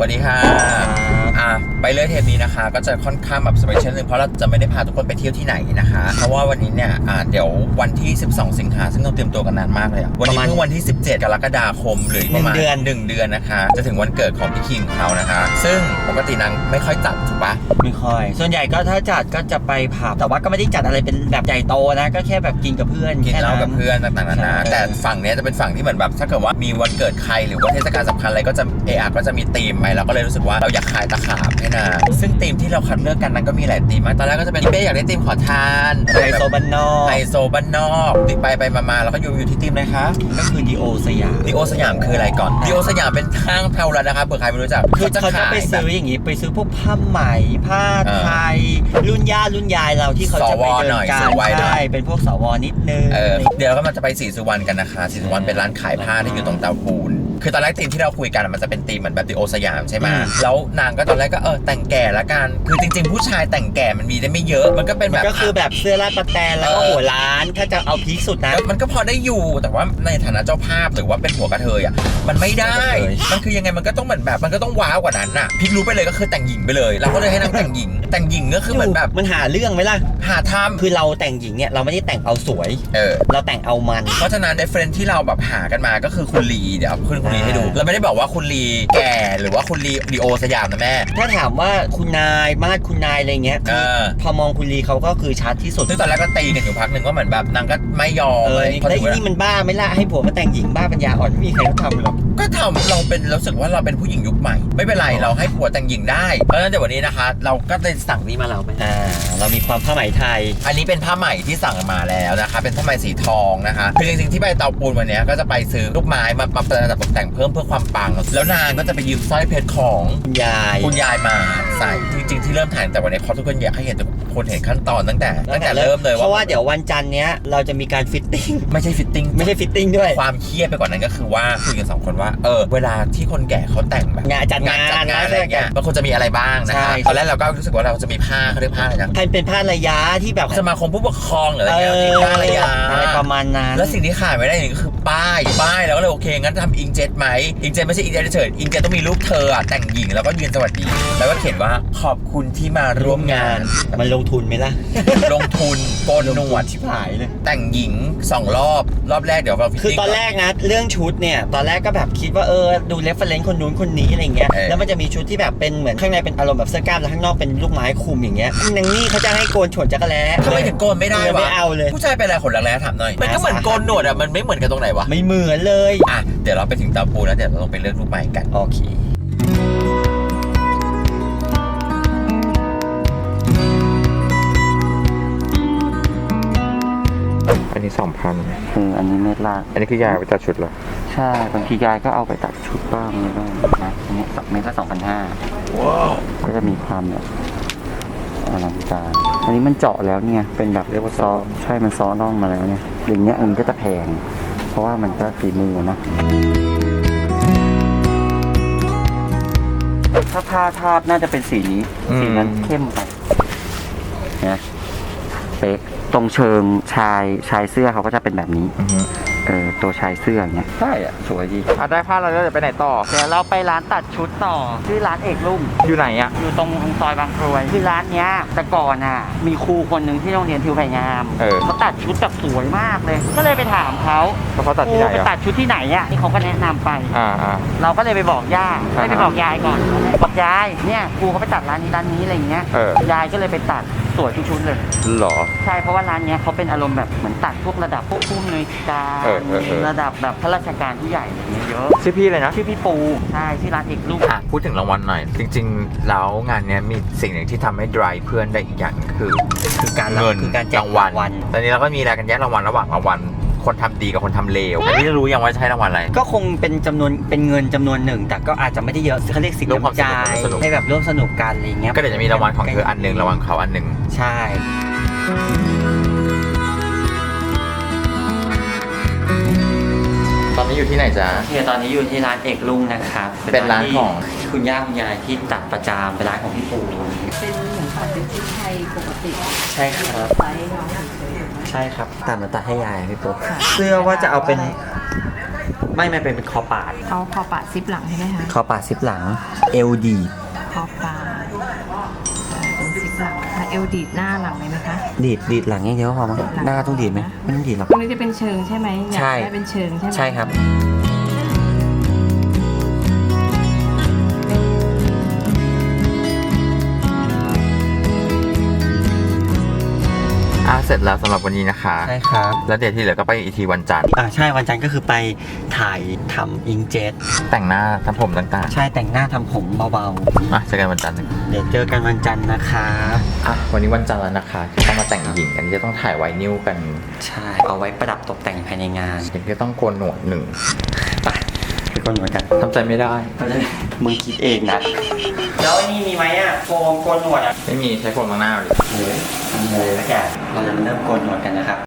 สวัสดีค่ะอะ ไปเลยเทปนี้นะคะ ก็จะค่อนข้างแบบสเปเชียลนึงเพราะเราจะไม่ได้พาทุกคนไปเที่ยวที่ไหนนะคะ เพราะว่าวันนี้เนี่ยอ่าเดี๋ยววันที่ 12 สิงหาซึ่งต้องเตรียมตัวกันนานมากเลยอะวันนี้ประมาณเพิ่งวันที่ 17 กรกฎาคมหรือประมาณหนึ่งเดือน หนึ่งเดือนนะคะ จะถึงวันเกิดของพี่คิงเขานะคะ ซึ่งปกตินางไม่ค่อยจัดถูกปะ ไม่ค่อย ส่วนใหญ่ก็ถ้าจัดก็จะไปผับแต่ว่าก็ไม่ได้จัดอะไรเป็นแบบใหญ่โตนะ ก็แค่แบบกินกับเพื่อนกินเหล้ากับเพื่อนต่างๆนานาใช่ แต่ฝั่งเนี้ยจะเป็นฝั่งที่เหมือนแบบ ถ้าเกิดว่ามีวันเกิดใครหรือว่าเทศกาลสำคัญอะไรก็จะเออก็จะมีธีมไปเราก็เลยรู้สึกว่าเราอยากขายตะขาบให้นางซึ่งธีมที่เราคัดเลือกกันนั้นก็มีหลายธีมมากตอนแรกก็จะเป็นพี่เป้อยากได้ธีมขอทานไฮโซบันนอกไฮโซบ้านนอกติดไปไปมาๆแล้วก็อยู่อยู่ที่ธีมเลยคะ ก็คือดีโอสยาม ดีโอสยามคืออะไรก่อน ดีโอสยามเป็นห้างเทาแล้วนะคะเผื่อใครไม่รู้จัก คือเขาจะไปแบบซื้ออย่างนี้ไปซื้อพวกผ้าไหมผ้าเออไทย รุ่นย่ารุ่นยายเราที่เขาจะไปเดิสวหน่นอยกาซื้รอไว้หน่อย ใช่เป็นพวกสวนิดนึง เออเดี๋ยวเราก็มันจะไปสีสุวรรณกันนะคะสีสุวรรณเป็นร้านขายผ้าที่อยู่ตรงเตาปูน คือตอนแรกธีมที่เราคุยกันอะมันจะเป็นธีมเหมือนแบบดิโอสยามใช่ไหมอืมแล้วนางก็ตอนแรกก็เออแต่งแก่ละกัน คือจริง ๆ ผู้ชายแต่งแก่มันมีได้ไม่เยอะ มันก็เป็นมัแบนบก็คือแบบเสื้อลาดประแตนแล้วก็เออหัวล้าน ถ้าจะเอาพีคสุดนะแล้วมันก็พอได้อยู่ แต่ว่าในฐานะเจ้าภาพหรือว่าเป็นหัวกระเทยอะ มันไม่ได้กระเทยมันคือยังไงมันก็ต้องเหมือนแบบมันก็ต้องว้าวกว่านั้นอะพลิกรู้ไปเลยก็คือแต่งหญิงไปเลย เราก็เลยให้นางแต่งหญิง แต่งหญิงก็คือเหมือนแบบมันหาเรื่องไหมล่ะ หาทำคือเราแต่งหญิงเนี่ยเราไม่ได้แต่งเอาสวย เออ เราแต่งเอามัน เพราะฉะนั้นในเฟรนที่เราแบบหากันมาก็คือคุณลีเดี๋ยวเอาขึ้นคุณลีให้ดู เราไม่ได้บอกว่าคุณลีแก่หรือว่าคุณลีดีโอสยามนะแม่ ถ้าถามว่าคุณนายมาดคุณนายอะไรเงี้ยเออ พอมองคุณลีเขาก็คือชัดที่สุดซึ่งตอนแรกก็ตีกันอยู่พักหนึ่งว่าเหมือนแบบนางก็ไม่ยอมเอออะไรพอแล้วถึงอีเวลานี่มันบ้าไหม่ล่ะให้ผัวมาแต่งหญิงบ้าปัญญาอ่อนไม่มีใครเขาทำหรอก ก็ทำเราเป็นรู้สึกว่าเราเป็นผู้หญิงยุคใหม่ ไม่เป็นไรเราให้ผัวแต่งหญิงได้ เพราะฉะนั้นเดี๋ยววันนี้นะคะ เราก็เลยสั่งนี้มาแล้วแม่ อ่า เรามีความผ้าไหมไทย อันนี้เป็นผ้าใหม่ที่สั่งมาแล้วนะคะ เป็นผ้าใหม่สีทองนะคะคือจริงๆที่ไปเตาปูนวันเนี้ยก็จะไปซื้อลูกไม้มามาประดับตกแต่งเพิ่มเพื่อความปัง แล้วนางก็จะไปยืมสร้อยเพชรของคุณยาย คุณยายมาใส่จริงๆที่เริ่มถ่ายแต่วันนี้เพราะทุกคนอยากให้เห็นทุกคนเห็นขั้นตอนตั้งแต่ตั้งแต่เริ่มเลยเพราะว่าเดี๋ยววันจันทร์เนี้ยเราจะมีการฟิตติ้งไม่ใช่ฟิตติ้งไม่ใช่ฟิตติ้งด้วยความเครียดไปกว่านั้นก็คือว่าคุยกันสองคนว่าเออเวลาที่คนแก่เขาแต่งแบบงานจัดงานจัดงานนะอะไรอย่างเงี้ยมันควรจะมีอะไรบ้างนะใช่คะตอนแรกเราก็รู้สึกว่าเราจะมีผ้าเขาเรียกผ้าอะไรนะพันเป็นผ้าระยะที่แบบสมาคมผู้ปกครองหรืออะไรเอเงี้ยมีอผ้าอะไรยาอะไรประมาณนั้นแล้วสิ่งที่ขาดไม่ได้อย่างหนึงก็คือป้ายป้ายเราก็เลยโอเคงั้นทำอิงเจ็ตไหมอิงเจ็ตไม่ใช่อิงเจ็ตเฉยๆอิงเจ็ตต้องมีรูปเธออะแต่งหญิงแล้วก็ยืนสวัสดี แล้วก็เขียนว่าขอบคุณที่มาร่วมงาน มันลงทุนไหมล่ะลงทุนโกนหนวด ชิบหายเลย แต่งหญิงสองรอบรอบแรกเดี๋ยวเราคือตอนแรกนะเรื่องชุดเนี่ยตอนแรกก็แบบคิดว่าเออดูเรฟเฟรนซ์คนนู้นคนนี้อะไรเงี้ยเออแล้วมันจะมีชุดที่แบบเป็นเหมือนข้างในเป็นอารมณ์แบบเสื้อกล้ามแล้วข้างนอกเป็นลูกไม้คลุมอย่างเงี้ยนางนี่เขาจะให้โกนฉนจักรแล้ทำไมถึงโกนไม่ได้ไม่วะเอาเลยผู้ชายเป็นอะไรขนรักแร้ถามหน่อยมันก็เหมือนโกนหนวดอะมันไม่เหมือนกันตรงไหนวะไม่เหมือนเลยอะเดี๋ยวเราไปถึงเตาปูนแล้วเดี๋ยวเราต้องไปเลือกรูปใหม่กัน โอเคอันนี้สองพันคืออันนี้เม็ดละอันนี้คือยายไปตัดชุดเหรอ ใช่ บางทียายก็เอาไปตัดชุดบ้างอะไรบ้างนะอันนี้เม็ดละสองพันห้าก็จะมีความแบบอลังการอันนี้มันเจาะแล้วเนี่ย เป็นแบบเรียกว่าซอใช่ มันซ้อน่องมาแล้วเนี่ย อย่างเงี้ยมันก็จะแพง เพราะว่ามันก็ฝีมือเนาะ ถ้าผ้าทาบน่าจะเป็นสีนี้ อืม สีนั้นเข้มไปนะเป๊ะตรงเชิงชายชายเสื้อเขาก็จะเป็นแบบนี้ อือฮึ เออตัวชายเสื้ออย่างเงี้ยใช่อะสวยดีอะได้ผ้าเราแล้วเดี๋ยวไปไหนต่อ เดี๋ยวเราไปร้านตัดชุดต่อชื่อร้านเอกลุ่ม อยู่ไหนอะ อยู่ตรงซอยบางกรวยคือร้านเนี้ยแต่ก่อนอะ มีครูคนหนึ่งที่โรงเรียนทิวไผ่งามเออเขาตัดชุดแบบสวยมากเลย ก็เลยไปถามเขาแล้วเขาตัดที่ไหนครูไปอะตัดชุดที่ไหนอะนี่เขาก็แนะนำไป อ่าอ่า เราก็เลยไปบอกย่าอ่าไม่ไปบอกยายก่อนบอกยายเนี่ยครูเขาไปตัดร้านนี้ร้านนี้อะไรอย่างเงี้ยเออยายก็เลยไปตัด สวยทุกชุดเลย หรอ ใช่เพราะว่าร้านเนี้ยเขาเป็นอารมณ์แบบเหมือนตัดพวกระดับพวกผู้อำนวยการเออเออเออ ระดับแบบข้าราชการผู้ใหญ่อะไรอย่างเงี้ยเยอะชื่อพี่เลยนะ ชื่อพี่ปูใช่ชื่อร้านเอกลูก อะพูดถึงรางวัลหน่อย จริงๆ แล้วงานเนี้ยมีสิ่งหนึ่งที่ทำให้ dry เพื่อนได้อีกอย่างคือ คือการเงินคือการแจกรางวัล รางวัล ตอนนี้เราก็มีอะไรกันแยกรางวัลระหว่างรางวัล คนทำดีกับคนทำเลวอันนี้รู้ยังว่าใช้รางวัลอะไร ก็คงเป็นจำนวนเป็นเงินจำนวนหนึ่ง แต่ก็อาจจะไม่ได้เยอะเขาเรียกสินร่วมความน้ำใจสนุกร่วมสนุกให้แบบร่วมสนุกกันอะไรอย่างเงี้ยก็เดี๋ยวจะมีรางวัลของเธออันหนึ่งรางวัลเขาอันหนึ่งใช่ตอนนี้อยู่ที่ไหนจ๊ะเนี่ยตอนนี้อยู่ที่ร้านเอกลุงนะครับเป็นร้านของที่คุณย่าคุณยายที่ตัดประจำเป็นร้านของพี่ปูเป็นเหมือนตัดเป็นชุดไทยปกติ ใช่ครับ ไซส์น้องเฉยใช่ครับตัดมาตัดให้ยายพี่ปูเสื้อว่าจะเอาเป็นไม่ไม่เป็นคอปาดเอาคอปะซิปหลังใช่ไหมคะคอปาดซิปหลังเอลดีคอปะเป็นซิปหลังค่ะเอลดีดหน้าหลังเลยนะคะ ดีดดีดหลังอย่างเดียวพอมั้งหลังหน้าต้องดีดไหมไม่ต้องดีดหรอก ตรงนี้จะเป็นเชิงใช่ไหมอยากใช่ ได้เป็นเชิงใช่ไหม ใช่ครับ เสร็จแล้วสำหรับวันนี้นะคะ ใช่ครับ แล้วเดี๋ยวที่เหลือก็ไปอีกทีวันจันทร์อ่าใช่วันจันทร์ก็คือไปถ่ายทำอิงเจ็ตแต่งหน้าทำผมต่างใช่แต่งหน้าทำผมเบาๆอะเจอกันวันจันทร์หนึ่งๆเดี๋ยวเจอกันวันจันทร์นะครับอะวันนี้วันจันทร์แล้วนะคะที่ต้องมาแต่งหญิงกันที่จะต้องถ่ายไวนิวกัน ใช่เอาไว้ประดับตกแต่งภายในงานอย่างที่ต้องโกนหนวดหนึ่งไปไป คนเหมือนกันทำใจไม่ได้ มึงคิดเองนะแล้วไอ้นี่มีไหมอะโฟมโกนหนวดอะไม่มีใช้ผมล้างหน้าเลยเฮ้ยทำเลยแล้วแกเราจะมาเริ่มโกนหนวดกันนะครับ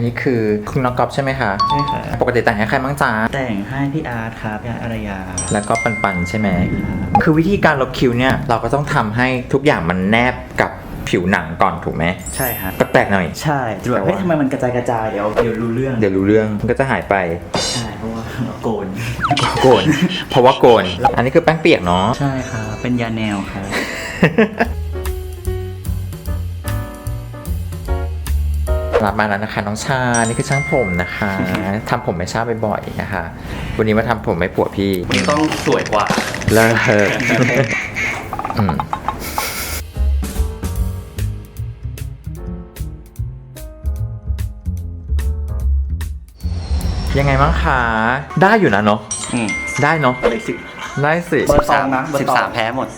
นนี้คือคุณน้องกอฟใช่ไหมคะ ใช่ค่ะ ปกติแต่งให้ใครบ้างจ๊ะแต่งให้พี่อาร์ตครับพี่อาร์ตอารยา แล้วก็ปันปันๆใช่ไหม คือวิธีการลบคิ้วเนี่ย เราก็ต้องทำให้ทุกอย่างมันแนบกับผิวหนังก่อนถูกไหมใช่ครับ ก็แปลกหน่อย ใช่จะแบบเฮ้ยทำไมมันกระจายกระจายเดี๋ยวเดี๋ยวรู้เรื่องเดี๋ยวรู้เรื่องมันก็จะหายไป ใช่เพราะว่าโกน โกน เพราะว่าโกน อันนี้คือแป้งเปียกเนาะ ใช่ครับเป็นยาแนวครับ รับมาแล้วนะคะ น้องชา นี่คือช่างผมนะคะทำผมไม่ชาบ่อยๆนะคะ วันนี้มาทำผมไม่ปวดพี่มันต้องสวยกว่า เลิกอืมยังไงบ้างคะได้อยู่นะเนาะอืมได้เนาะเลยสิบได้สิเบอร์สองนะสิบสามแพ้หมด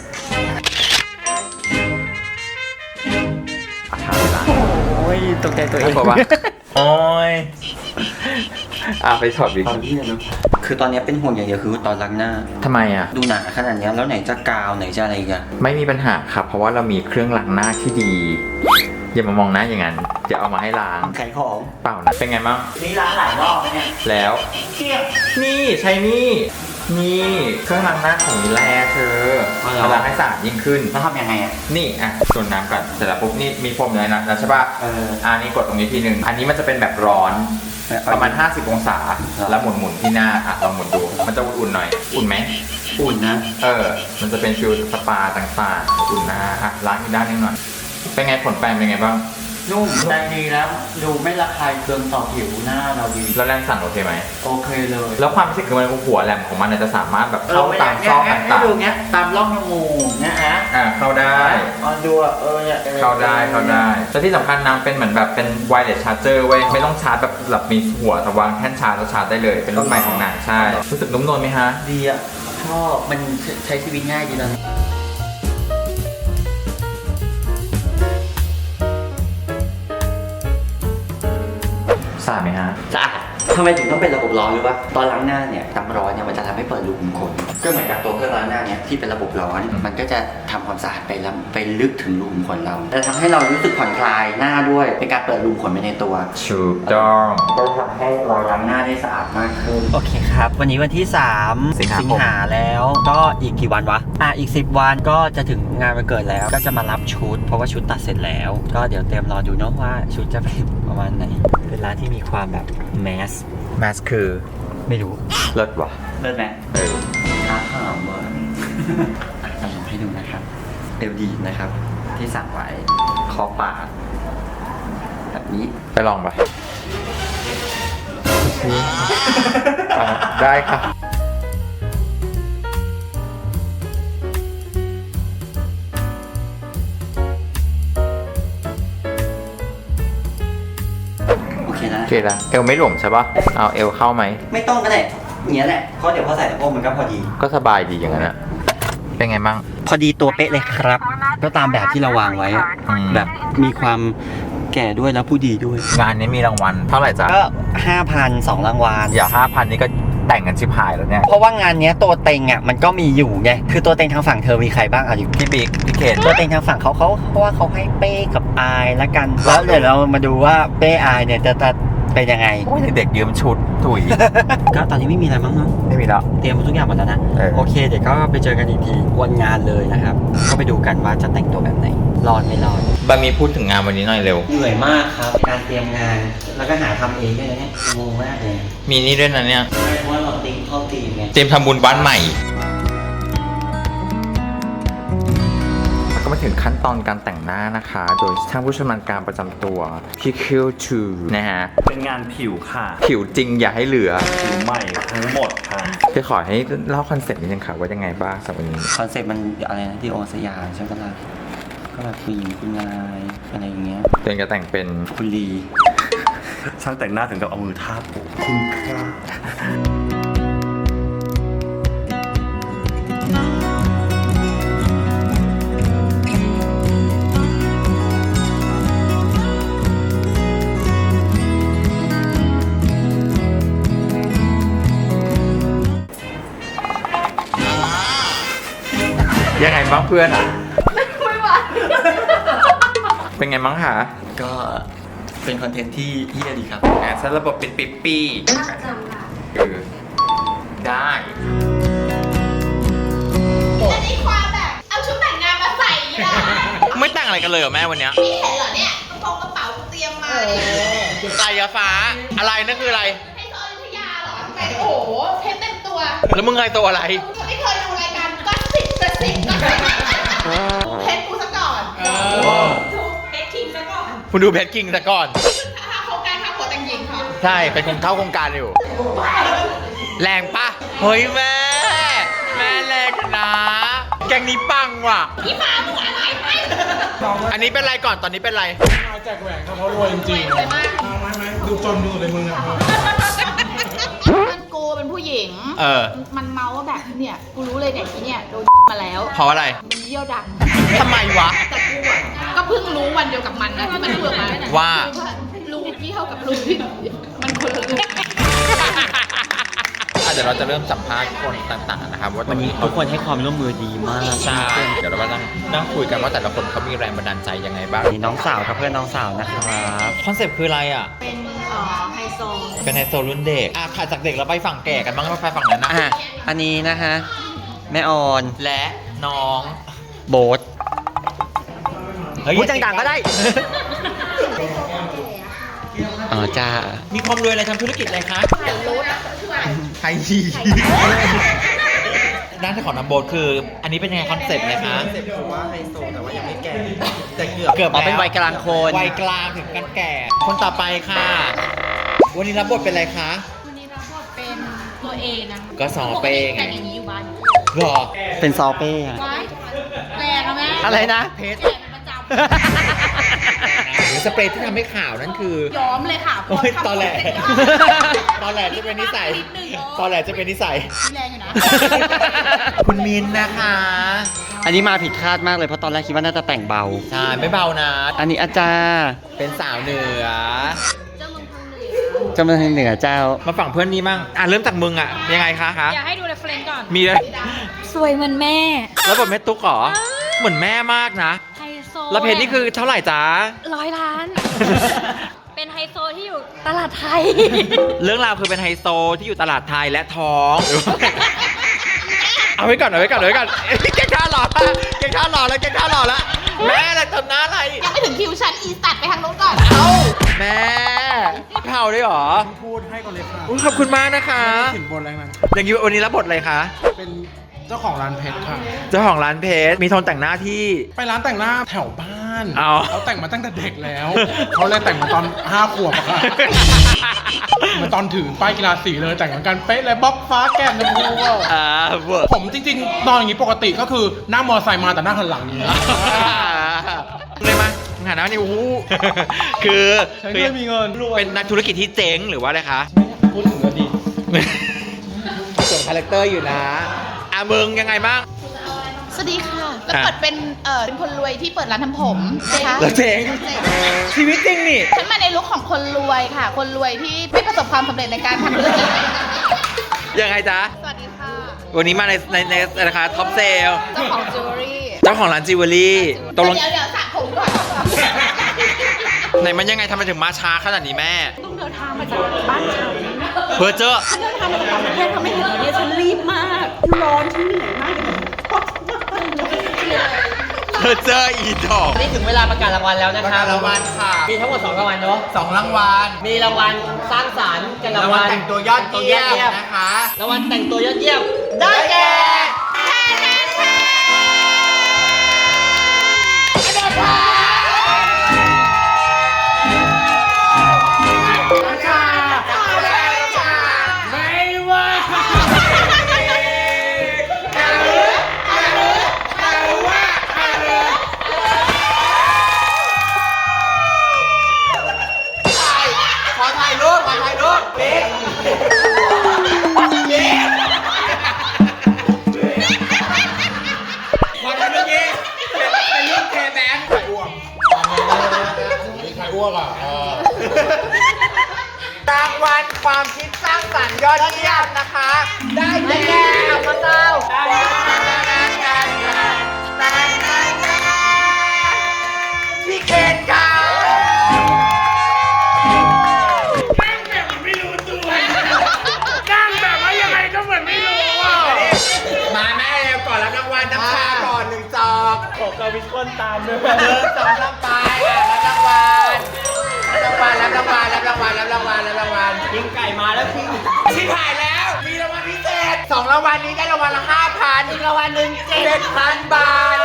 ตกใจตัวเองบอกว่าโอ้ยอะไปถอดวิกตอนที่นะคือตอนนี้เป็นห่วงอย่างเดียวคือตอนล้างหน้า ทำไมอะ ดูหนาขนาดเนี้ยแล้วไหนจะกาวไหนจะอะไรอีกันไม่มีปัญหาครับ เพราะว่าเรามีเครื่องล้างหน้าที่ดี อย่ามามองหน้าอย่างนั้นเดี๋ยวเอามาให้ล้างขายของเปล่านะเป็นไงบ้างนี่ล้างหลายรอบแล้วเนี่ยแล้วเที่ยงนี่ใช้นี่ นี่เครื่องล้างหน้าของมิแลเธออ๋อเหรอ มาล้างให้สะอาดยิ่งขึ้น แล้วทำยังไงอะ นี่อะส่วนน้ำก่อนเสร็จแล้วปุ๊บนี่มีโฟมอยู่ในนั้นแล้วใช่ป่ะเอออ่านี่กดตรงนี้ทีหนึ่งอันนี้มันจะเป็นแบบร้อน ประมาณ 50 องศา ครับ แล้วหมุนหมุนๆที่หน้าอะลองหมุนดู มันจะอุ่นๆหน่อย อุ่นไหม อุ่นนะ เออ มันจะเป็นฟิลสปาต่างๆ อุ่นหน้าอะล้างอีกด้านหนึงหน่อย เป็นไงผลแปลงเป็นไงบ้าง นุ่มแต่ดีแล้ว ดูไม่ระคายเคืองต่อผิวหน้าเราดี แล้วแรงสั่นโอเคไหม โอเคเลยแล้วความพิเศษคือมันหัวแหลมของมันเนี่ยจะสามารถแบบเข้าตามซอกให้ต่างดูเงี้ยตามร่องจมูกนะฮะๆอ่าเข้าได้อ๋อดูอะเออเนี่ยเข้าได้เข้าได้แล้วที่สำคัญนางเป็นเหมือนแบบเป็นไวเลสชาร์เจอร์เว้ยไม่ต้องชาร์จแบบแบบมีหัวแต่วางแท่นชาร์จแล้วชาร์จได้เลยเป็นรุ่นใหม่ของนางใช่รู้สึกนุ่มนวลไหมฮะดีอะชอบมันใช้ชีวิตง่ายดีนะสะอาด ไหมฮะ สะอาด ทำไมถึงต้องเป็นระบบร้อนรู้ป่ะตอนล้างหน้าเนี่ยน้ำร้อนเนี่ยมันจะทำให้เปิดรูขุมขนก็เหมือนกับตัวเครื่องล้างหน้าเนี่ยที่เป็นระบบร้อนอืมมันก็จะทำความสะอาดไปล้ำไปลึกถึงรูขุมขนเราจะทำให้เรารู้สึกผ่อนคลายหน้าด้วยเป็นการเปิดรูขุมขนไปในตัวถูกต้อง ก็ทำให้เราล้างหน้าได้สะอาดมากขึ้น โอเคครับ วันนี้วันที่ 3 สิงหาคมหาแล้วก็อีกกี่วันวะ อะ อีก 10 วันก็จะถึงงานวันเกิดแล้ว ก็จะมารับชุด เพราะว่าชุดตัดเสร็จแล้ว ก็เดี๋ยวเตรียมรอดูเนาะว่าชุดจะเป็นประมาณไหน เป็นร้านที่มีความแบบแมส แมสคือไม่รู้เลิศว่ะเลิศไหมเออท้าทามเบอร์จะลองให้ดูนะครับเอลดีนะครับ ที่สั่งไว้คอปาดแบบนี้ไปลองไปอะได้ค่ะ คนะ โอเคละเอวไม่หลวมใช่ปะเอาเอวเข้าไหม ไม่ต้องก็ได้อย่างเงี้ยแหละ เพราะเดี๋ยวพอใส่ตะโพกมันก็พอดี ก็สบายดีอย่างนั้นอะเป็นไงบ้าง พอดีตัวเป๊ะเลยครับ ก็ตามแบบที่เราวางไว้อะอืม แบบมีความแก่ด้วยแล้วผู้ดีด้วย งานนี้มีรางวัลเท่าไหร่จ๊ะก็ห้าพันสองรางวัล อย่าห้าพันนี่ก็ แต่งกันชิบหายแล้วเนี่ย เพราะว่างานเนี้ยตัวเต็งอะมันก็มีอยู่ไงคือตัวเต็งทางฝั่งเธอมีใครบ้างอะอยู่พี่บิ๊กพี่เคนตัวเต็งทางฝั่งเขาเขาเพราะว่าเขาให้เป้กับอายละกันแล้วเดี๋ยวเรามาดูว่าเป้อายเนี่ยจะจะเป็นยังไง โอ้ยเด็กยืมชุด ถุย ก็ตอนนี้ไม่มีอะไรมั้งเนาะไม่มีแล้ว เตรียมทุกอย่างหมดแล้วนะ เออ โอเค เดี๋ยวก็ไปเจอกันอีกทีวันงานเลยนะครับ ก็ไปดูกันว่าจะแต่งตัวแบบไหน รอดไม่รอดบามีพูดถึงงานวันนี้หน่อยเร็ว เหนื่อยมากครับ การเตรียมงาน แล้วก็หาทำเองด้วยนะเนี่ยงงมากเลยมีนี่ด้วยนะเนี่ย เพราะว่าเราติ้งเข้าตีมไง เตรียมทำบุญบ้านใหม่ ถึงขั้นตอนการแต่งหน้านะคะ โดยช่างผู้ชำนาญการประจำตัวพี่คิวทูนะฮะ เป็นงานผิวค่ะ ผิวจริงอย่าให้เหลือ ผิวใหม่ทั้งหมดค่ะ จะขอให้เล่าคอนเซ็ปต์นิดนึงค่ะ ว่ายังไงบ้างสำหรับวันนี้ คอนเซ็ปต์มันอะไรนะที่โอสยามใช่ปะล่ะก็แบบผู้หญิงคุณนายอะไรอย่างเงี้ยเตรียมจะแต่งเป็นคุณลี ช่างแต่งหน้าถึงกับเอามือทาบอกคุณพระ ยังไงบ้างเพื่อนอะไม่ไหวเป็นไงบ้างคะก็เป็นคอนเทนต์ที่เฮียดีครับงานสระบบเป็นปิ๊ปปี้คือได้ อันนี้ความแบบ เอาชุดแต่งงานมาใส่นะไม่แต่งอะไรกันเลยเหรอแม่วันเนี้ยพี่เห็นเหรอเนี่ยกระโปรงกระเป๋ากูเตรียมมาเนี่ยอะไรอะฟ้าอะไรนั่นคืออะไร ให้ซอยุธยาเหรอแต่โอ้โหเพชรเต็มตัว แล้วมึงใครตัวอะไรมึ สิบกระสิบก็สิบเพชรกูซะก่อนดูเพชรคิงซะก่อน คุณดูเพชรคิงแต่ก่อน ถ้าโครงการถ้าผัวแต่งหญิงค่ะใช่ เป็นคนเข้าโครงการอยู่ แรงปะเฮ้ยแม่ แม่แรงนะ แกงนี้ปังว่ะพี่หมามึงอะไรไหมอันนี้เป็นไรก่อน ตอนนี้เป็นไร มาแจกแหวนเขาเพราะรวยจริงๆรวยมากไม่ไม่ไม่ดูจนดูเลยมึงอะมันกู เป็นผู้หญิง เออ มันเมาว่าแบบเนี่ยกูรู้เลยเนี่ยที่เนี่ยโดนมาแล้วเพราะอะไรมันเยี่ยวดังทำไมวะ แต่กูอะก็เพิ่งรู้วันเดียวกับมันนะที่มันพูดออกมาว่าลูกที่เท่ากับลูกที่มันคนละลูกอะ เดี๋ยวเราจะเริ่มสัมภาษณ์คนต่างๆนะครับว่าตวัอนนนี้นี้ทุกคนให้ความร่วมมือดีมากใช่เดี๋ยวเรามานั่งนั่งคุยกันว่าแต่ละคนเขามีแรงบันดาลใจยังไงบ้างนี่น้องสาวครับเพื่อนน้องสาวนะครับคอนเซปต์คืออะไรอะ เป็นเอ่อไฮโซเป็นไฮโซรุ่นเด็กอะขาดจากเด็กเราไปฝั่งแก่กันบ้างไปฝั่งนั้นนะอะอันนี้นะคะ แม่ออนและน้องโบ๊ทเฮ้ยพูดดังๆก็ได้ อ๋อจ้า มีความรวยอะไรทำธุรกิจอะไรคะไฮโลนะไฮฮีด้านของน้ำโบทคือ อันนี้เป็นยังไงคอนเซ็ปต์เลยคะคือว่าไฮโซแต่ว่ายังไม่แก่แต่เกือบเกือบอ๋อเป็นวัยกลางคน วัยกลางถึงกันแก่ คนต่อไปค่ะ วันนี้รับบทเป็นอะไรคะ วันนี้รับบทเป็นตัวเองนะก็ซอเป้ไงแต่งอย่างนี้อยู่บ้านหรอเป็นซอเป้อะว้ายแรงนะแม่อะไรนะเพชร แก่เป็นประจำหรือสเปรย์ที่ทำให้ขาวนั่นคือ ย้อมเลยค่ะโอ้ยตอนแหลทำผมเสร็จตอนแหลจะเป็นนิสัยนิดนึงเนอะตอนแหลจะเป็นนิสัยแรงอยู่นะ คุณมินนะคะ อันนี้มาผิดคาดมากเลยเพราะตอนแรกคิดว่าน่าจะแต่งเบา ใช่ ไม่เบานะ อันนี้อาจารย์เป็นสาวเหนือจะมาทางเหนือเจ้า มาฝั่งเพื่อนนี้มั่ง อะ เริ่มจากมึงอะ ยังไงคะคะ อยากให้ดูในเฟรนก่อน มีเลยสวยเหมือนแม่ แล้วบทแม่ตุ๊กเหรอ เหมือนแม่มากนะไฮโซ แล้วเพจนี่คือเท่าไหร่จ๊ะ ร้อยล้าน เป็นไฮโซที่อยู่ตลาดไทย เรื่องราวคือเป็นไฮโซที่อยู่ตลาดไทยและท้อง เอาไว้ก่อนเอาไว้ก่อนเอาไว้ก่อนเอ้ยเก่งท่าหล่อละเก่งท่าหล่อแล้วเก่งท่าหล่อแล้วแม่อะไรทำหน้าอะไร ยังไม่ถึงคิวฉันอีตัดไปทางโน้นก่อน เอ้าแม่เผาด้วยเหรอพูดให้ก่อนเลยค่ะอุ๊ยขอบคุณมากนะคะสินบนแรงนั้นอย่างนี้วันนี้รับบทอะไรคะ เป็นเจ้าของร้านเพชรค่ะ เจ้าของร้านเพชรมีโทนแต่งหน้าที่ ไปร้านแต่งหน้าแถวบ้านเอา เขาแต่งมาตั้งแต่เด็กแล้ว เขาเลยแต่งมาตอนห้าขวบอะค่ะมาตอนถือป้ายกีฬาสีเลยแต่งเหมือนกันเป๊ะเลยบล็อกฟ้าแก้มชมพูอะอ่าเวิร์กผมจริงๆนอนอย่างนี้ปกติก็คือนั่งมอเตอร์ไซค์มาแต่นั่งหันหลังอย่างนี้เลยมาหาหน้านี่โอ้โหคือใช้เงินมีเงินรวยเป็นนักธุรกิจที่เจ๋งหรือว่าอะไรคะ พูดถึงอดีต ส่งคาแรคเตอร์อยู่นะ อะมึงยังไงบ้าง สวัสดีค่ะ แล้วอะเปิดเป็น เอ่อเป็นคนรวยที่เปิดร้านทำผมนะคะแล้วเจ๋งชีวิตจริงนี่ ฉันมาในลุคของคนรวยค่ะ คนรวยที่ไม่ประสบความสำเร็จในการทำธุรกิจ ยังไงจ๊ะ สวัสดีค่ะ วันนี้มาในในในราคาท็อปเซลเจ้าของจิวเวลรี่เจ้าของร้านจิวเวลรี่ตกลงเดี๋ยวเดี๋ยวสระผมก่อนไหนมันยังไงทำไมถึงมาช้าขนาดนี้แม่ ต้องเดิดินทางมาจากบ้านฉัน เพอเจอฉันเดินทางมาจากต่างประเทศทำไมเห็นตอนนี้ฉันรีบมาก ร้อนฉันเหนื่อยมากเพอเจออีดอก นี่ถึงเวลาประกาศรางวัลแล้วนะประครักาบศรางวัลค่ะ มีทั้งหมด 2 รางวัลเนาะ สองรางวัลมีรางวัลสร้างสรรค์กับรางรางวัวัลลแต่งตัวยอดเยี่ยมนะคะ รางวัลแต่งตัวยอดเยี่ยม ได้แก่ เดินสองสามไปอะรับรางวัลรับรางวัลรับรางวัลรับรางวัลรับรางวัลรับรางวัลยิงไก่มาแล้วทิ้งที่ถ่ายแล้ว มีรางวัลพิเศษสองรางวัลนี้ได้รางวัลละห้าพันอีกรางวัลหนึ่งเจ็ดพันบาท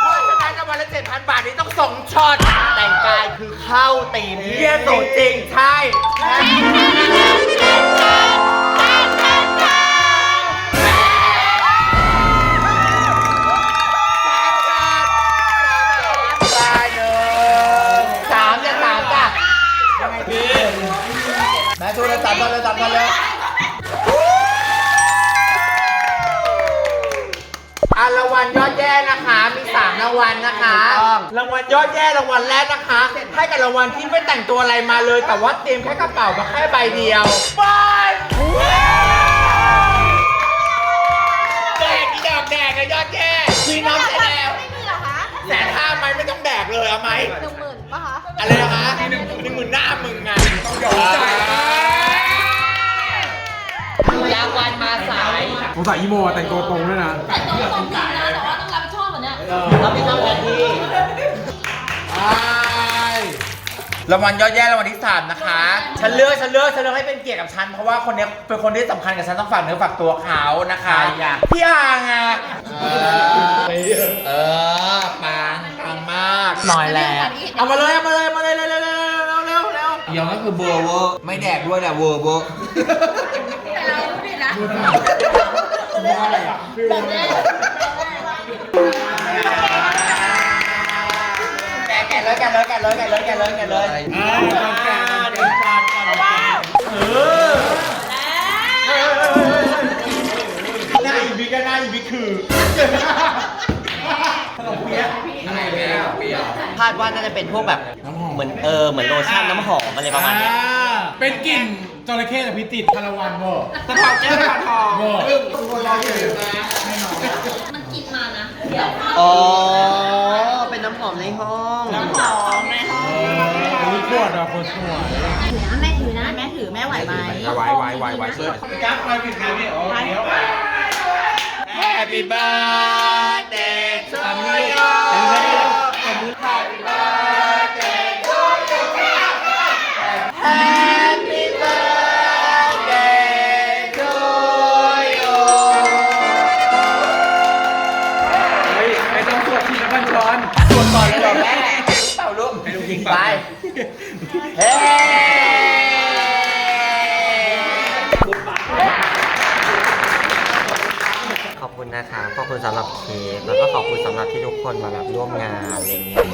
เพราะฉะนั้นรางวัลละเจ็ดพันบาทนี้ต้องส่งช็อตแต่งกายคือเข้าตีมเยี่ยสุดจริงใช่ ม่ทูเลยจับมาเลยจับมาเลยอะรางวัลยอดแย่นะคะ มีสามรางวัลนะคะ รางวัลยอดแย่รางวัลแรกนะคะให้กับรางวัลที่ไม่แต่งตัวอะไรมาเลย แต่ว่าเตรียมแค่กระเป๋ามาแค่ใบเดียวบอนแดกอีดอกแดกเลยยอดแย่มีน้องแสดงไม่มีเหรอคะแสนห้าไหมไม่ต้องแดกเลยเอาไหม หนึ่งหมื่น สงสัยอีโมอะแต่งตัวตรงด้วยนะ แต่ตัวตรงจริงนะแต่ว่าต้องรับผิดชอบเหมือนเนี้ยเราไม่ต้องแทนที่รางวัลยอดแย่รางวัลที่สามนะคะ ฉันเลือกฉันเลือกฉันเลือกให้เป็นเกียรติกับฉัน เพราะว่าคนเนี้ยเป็นคนที่สำคัญกับฉันต้องฝากเนื้อฝากตัวเขานะคะ พี่อางอะเออปังปังมากหน่อยแล้ว เอามาเลยเอามาเลยเอามาเลยเร็วเร็วเร็วเร็วเร็วเร็วยังก็คือเบอร์เวอร์ไม่แดกด้วยแหละเวอร์เวอร์แต่เราไม่ได้นะ แกะแกะเลยแกะเลยแกะเลยแกะเลยแกะเลยแกะเลยอ่าเดี๋ยวก่อนก่อนก่อนเออหน้าอีบิกก็หน้าอีบิกคือขนมเปี๊ยะอะไรเปี๊ยะคาดว่าน่าจะเป็นพวกแบบเหมือนเออเหมือนโลชั่นน้ำหอมอะไรประมาณนี้ เป็นกลิ่นจระเข้แต่พิจิตรคารวันเวอร์ตะเภาแก้วตะทองเวอร์มันกินมานะเดี๋ยวอ๋อ เป็นน้ำหอมในห้องน้ำหอมในห้องรู้ขวดอะคนสวยถือนะแม่ถือนะแม่ถือแม่ไหวไหมไหวไหวไหวไหวเสื้อจับไปผิดงานนี่โอ้เดี๋ยว Happy birthday to you Happy birthday to you Happy คุณนะคะขอบคุณสำหรับเค้กแล้วก็ขอบคุณสำหรับที่ทุกคนมาแบบร่วมงานอะไรเงี้ย